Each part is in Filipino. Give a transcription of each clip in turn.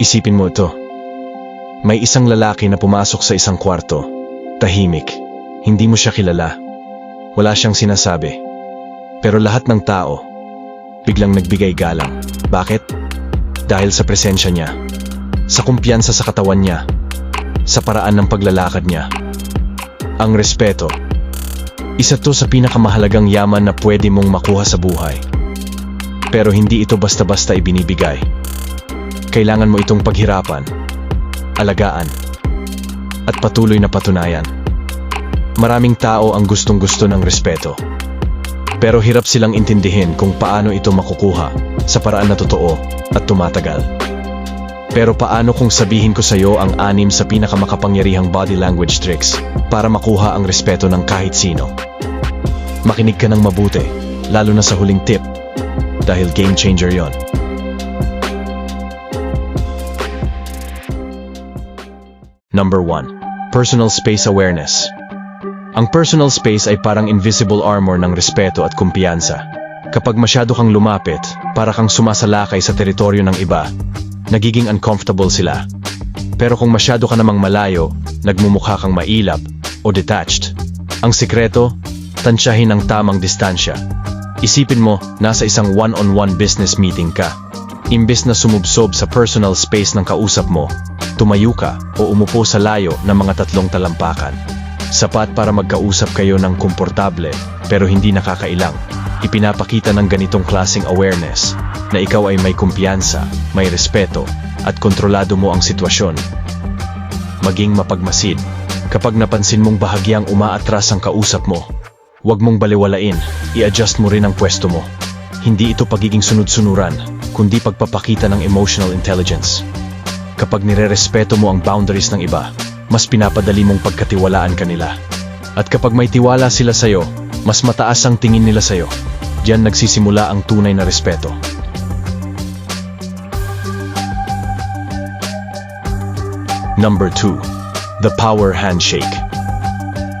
Isipin mo ito. May isang lalaki na pumasok sa isang kwarto. Tahimik. Hindi mo siya kilala. Wala siyang sinasabi. Pero lahat ng tao, biglang nagbigay galang. Bakit? Dahil sa presensya niya. Sa kumpiyansa sa katawan niya. Sa paraan ng paglalakad niya. Ang respeto. Isa to sa pinakamahalagang yaman na pwede mong makuha sa buhay. Pero hindi ito basta-basta ibinibigay. Kailangan mo itong paghirapan, alagaan, at patuloy na patunayan. Maraming tao ang gustong-gusto ng respeto. Pero hirap silang intindihin kung paano ito makukuha sa paraan na totoo at tumatagal. Pero paano kung sabihin ko sa iyo ang anim sa pinakamakapangyarihang body language tricks para makuha ang respeto ng kahit sino? Makinig ka ng mabuti, lalo na sa huling tip, dahil game changer yon. Number 1. Personal Space Awareness Ang personal space ay parang invisible armor ng respeto at kumpiyansa. Kapag masyado kang lumapit, para kang sumasalakay sa teritoryo ng iba, nagiging uncomfortable sila. Pero kung masyado ka namang malayo, nagmumukha kang mailap o detached. Ang sikreto, tansyahin ang tamang distansya. Isipin mo, nasa isang one-on-one business meeting ka. Imbes na sumubsob sa personal space ng kausap mo, tumayo ka o umupo sa layo ng mga tatlong talampakan. Sapat para magkausap kayo ng komportable pero hindi nakakailang. Ipinapakita ng ganitong klaseng awareness na ikaw ay may kumpiyansa, may respeto at kontrolado mo ang sitwasyon. Maging mapagmasid. Kapag napansin mong bahagyang umaatras ang kausap mo, huwag mong baliwalain, i-adjust mo rin ang pwesto mo. Hindi ito pagiging sunod-sunuran, kundi pagpapakita ng emotional intelligence. Kapag nirerespeto mo ang boundaries ng iba, mas pinapadali mong pagkatiwalaan kanila. At kapag may tiwala sila sa'yo, mas mataas ang tingin nila sa'yo. Diyan nagsisimula ang tunay na respeto. Number 2. The Power Handshake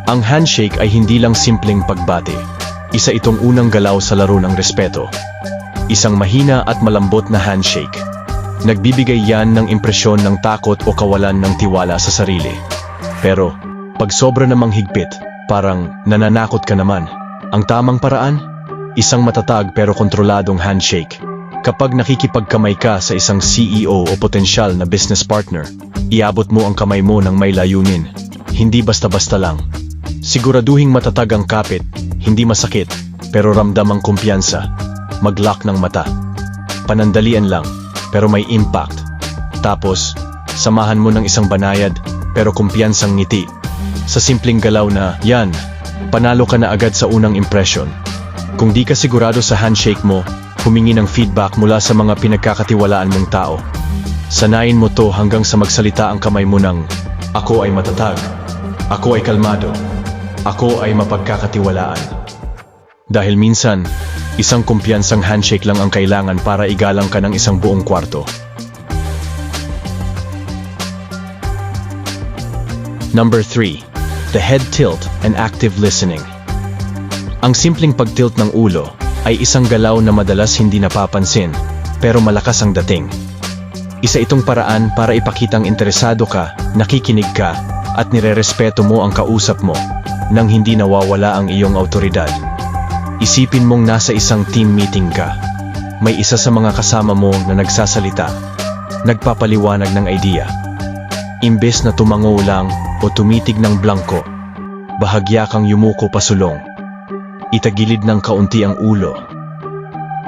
Ang handshake ay hindi lang simpleng pagbati. Isa itong unang galaw sa laro ng respeto. Isang mahina at malambot na handshake. Nagbibigay yan ng impresyon ng takot o kawalan ng tiwala sa sarili. Pero, pag sobra namang higpit, parang nananakot ka naman. Ang tamang paraan? Isang matatag pero kontroladong handshake. Kapag nakikipagkamay ka sa isang CEO o potensyal na business partner, iabot mo ang kamay mo ng may layunin. Hindi basta-basta lang. Siguraduhing matatag ang kapit, hindi masakit, pero ramdam ang kumpiyansa. Mag-lock ng mata. Panandalian lang, pero may impact. Tapos, samahan mo ng isang banayad, pero kumpiyansang ngiti. Sa simpleng galaw na, yan, panalo ka na agad sa unang impression. Kung di ka sigurado sa handshake mo, humingi ng feedback mula sa mga pinagkakatiwalaan mong tao. Sanayin mo to hanggang sa magsalita ang kamay mo ng, Ako ay matatag. Ako ay kalmado. Ako ay mapagkakatiwalaan. Dahil minsan, isang kumpiyansang handshake lang ang kailangan para igalang ka ng isang buong kwarto. Number 3. The head tilt and active listening. Ang simpleng pagtilt ng ulo ay isang galaw na madalas hindi napapansin, pero malakas ang dating. Isa itong paraan para ipakitang interesado ka, nakikinig ka, at nirerespeto mo ang kausap mo, nang hindi nawawala ang iyong autoridad. Isipin mong nasa isang team meeting ka. May isa sa mga kasama mo na nagsasalita, nagpapaliwanag ng idea. Imbes na tumango lang o tumitig ng blanco, bahagya kang yumuko pasulong. Itagilid ng kaunti ang ulo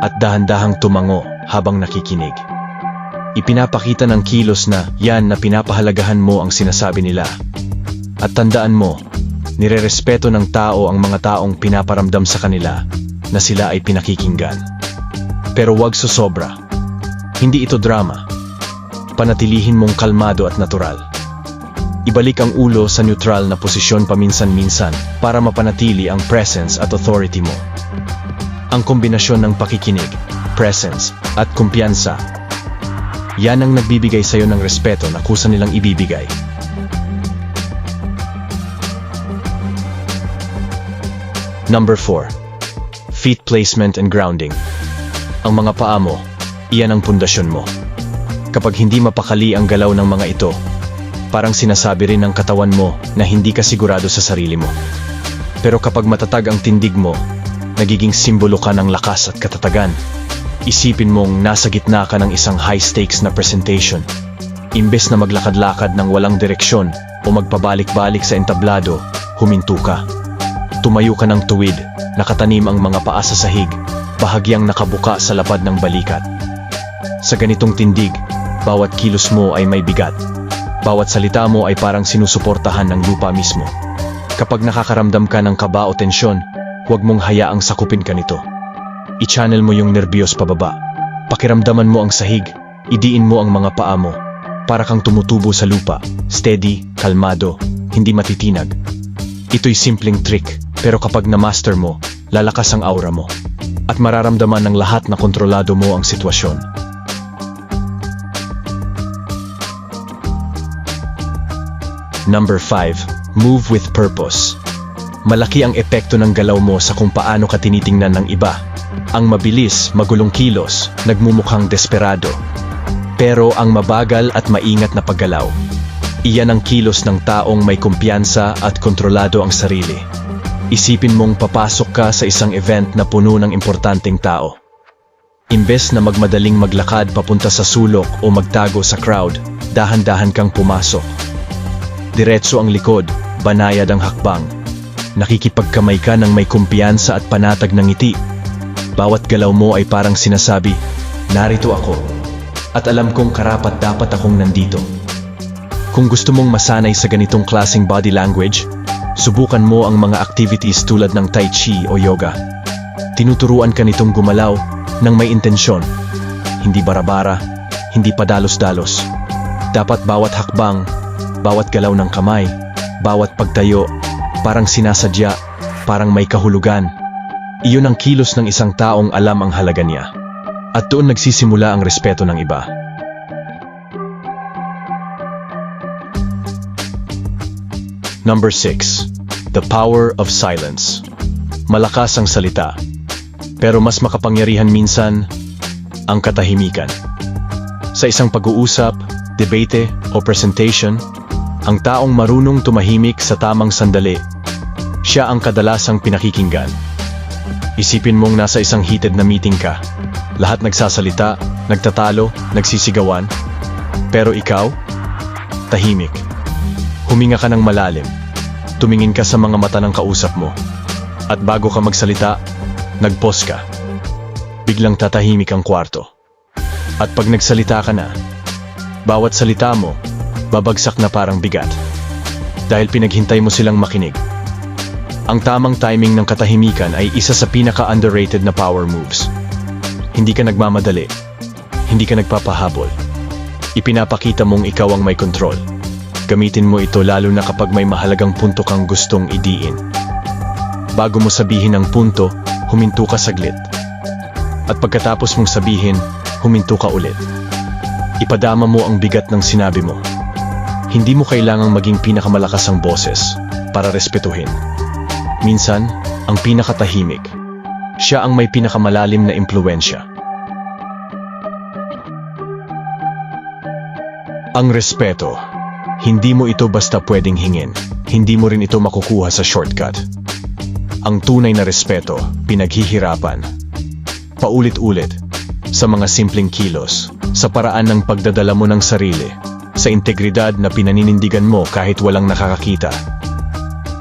at dahan-dahang tumango habang nakikinig. Ipinapakita ng kilos na yan na pinapahalagahan mo ang sinasabi nila. At tandaan mo, nirerespeto ng tao ang mga taong pinaparamdam sa kanila na sila ay pinakikinggan. Pero wag susobra. Hindi ito drama. Panatilihin mong kalmado at natural. Ibalik ang ulo sa neutral na posisyon paminsan-minsan para mapanatili ang presence at authority mo. Ang kombinasyon ng pakikinig, presence, at kumpiyansa. Yan ang nagbibigay sa'yo ng respeto na kusa nilang ibibigay. Number 4. Feet placement and grounding. Ang mga paa mo, iyan ang pundasyon mo. Kapag hindi mapakali ang galaw ng mga ito, parang sinasabi rin ng katawan mo na hindi ka sigurado sa sarili mo. Pero kapag matatag ang tindig mo, nagiging simbolo ka ng lakas at katatagan. Isipin mong nasa gitna ka ng isang high-stakes na presentation. Imbes na maglakad-lakad ng walang direksyon o magpabalik-balik sa entablado, huminto ka. Tumayo ka ng tuwid, nakatanim ang mga paa sa sahig, bahagyang nakabuka sa lapad ng balikat. Sa ganitong tindig, bawat kilos mo ay may bigat. Bawat salita mo ay parang sinusuportahan ng lupa mismo. Kapag nakakaramdam ka ng kaba o tensyon, huwag mong hayaang sakupin ka nito. I-channel mo yung nerbiyos pababa. Pakiramdaman mo ang sahig, idiin mo ang mga paa mo. Para kang tumutubo sa lupa, steady, kalmado, hindi matitinag. Ito'y simpleng trick, pero kapag na-master mo, lalakas ang aura mo. At mararamdaman ng lahat na kontrolado mo ang sitwasyon. Number 5. Move with purpose. Malaki ang epekto ng galaw mo sa kung paano ka tinitingnan ng iba. Ang mabilis, magulong kilos, nagmumukhang desperado. Pero ang mabagal at maingat na paggalaw, iyan ang kilos ng taong may kumpiyansa at kontrolado ang sarili. Isipin mong papasok ka sa isang event na puno ng importanteng tao. Imbes na magmadaling maglakad papunta sa sulok o magtago sa crowd, dahan-dahan kang pumasok. Diretso ang likod, banayad ang hakbang. Nakikipagkamay ka ng may kumpiyansa at panatag ng ngiti. Bawat galaw mo ay parang sinasabi, narito ako. At alam kong karapat dapat akong nandito. Kung gusto mong masanay sa ganitong klasing body language, subukan mo ang mga activities tulad ng Tai Chi o Yoga. Tinuturuan ka nitong gumalaw ng may intensyon. Hindi barabara, hindi padalos-dalos. Dapat bawat hakbang, bawat galaw ng kamay, bawat pagtayo, parang sinasadya, parang may kahulugan. Iyon ang kilos ng isang taong alam ang halaga niya. At doon nagsisimula ang respeto ng iba. Number 6. The Power of Silence. Malakas ang salita, pero mas makapangyarihan minsan ang katahimikan. Sa isang pag-uusap, debate o presentation, ang taong marunong tumahimik sa tamang sandali, siya ang kadalasang pinakikinggan. Isipin mong nasa isang heated na meeting ka. Lahat nagsasalita, nagtatalo, nagsisigawan. Pero ikaw, tahimik. Huminga ka ng malalim. Tumingin ka sa mga mata ng kausap mo. At bago ka magsalita, nag-pause ka. Biglang tatahimik ang kwarto. At pag nagsalita ka na, bawat salita mo, babagsak na parang bigat. Dahil pinaghintay mo silang makinig. Ang tamang timing ng katahimikan ay isa sa pinaka-underrated na power moves. Hindi ka nagmamadali. Hindi ka nagpapahabol. Ipinapakita mong ikaw ang may control. Gamitin mo ito lalo na kapag may mahalagang punto kang gustong idiin. Bago mo sabihin ang punto, huminto ka saglit. At pagkatapos mong sabihin, huminto ka ulit. Ipadama mo ang bigat ng sinabi mo. Hindi mo kailangang maging pinakamalakas ang boses para respetuhin. Minsan, ang pinakatahimik, siya ang may pinakamalalim na impluensya. Ang respeto, hindi mo ito basta pwedeng hingin. Hindi mo rin ito makukuha sa shortcut. Ang tunay na respeto, pinaghihirapan. Paulit-ulit, sa mga simpleng kilos, sa paraan ng pagdadala mo ng sarili, sa integridad na pinaninindigan mo kahit walang nakakakita.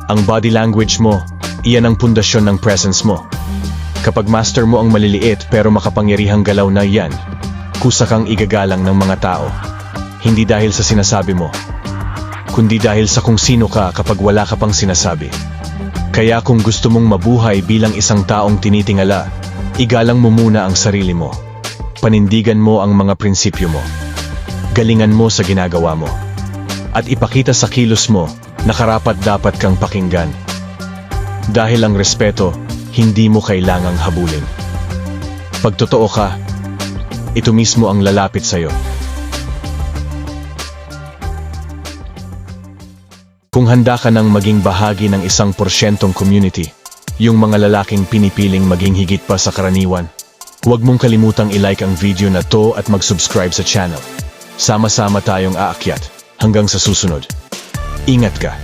Ang body language mo, iyan ang pundasyon ng presence mo. Kapag master mo ang maliliit pero makapangyarihang galaw na iyan, kusa kang igagalang ng mga tao. Hindi dahil sa sinasabi mo, kundi dahil sa kung sino ka kapag wala ka pang sinasabi. Kaya kung gusto mong mabuhay bilang isang taong tinitingala, igalang mo muna ang sarili mo. Panindigan mo ang mga prinsipyo mo. Galingan mo sa ginagawa mo. At ipakita sa kilos mo na karapat dapat kang pakinggan. Dahil ang respeto, hindi mo kailangang habulin. Pag totoo ka, ito mismo ang lalapit sa'yo. Kung handa ka ng maging bahagi ng isang porsyentong community, yung mga lalaking pinipiling maging higit pa sa karaniwan, huwag mong kalimutang i-like ang video na to at mag-subscribe sa channel. Sama-sama tayong aakyat hanggang sa susunod. Ingat ka.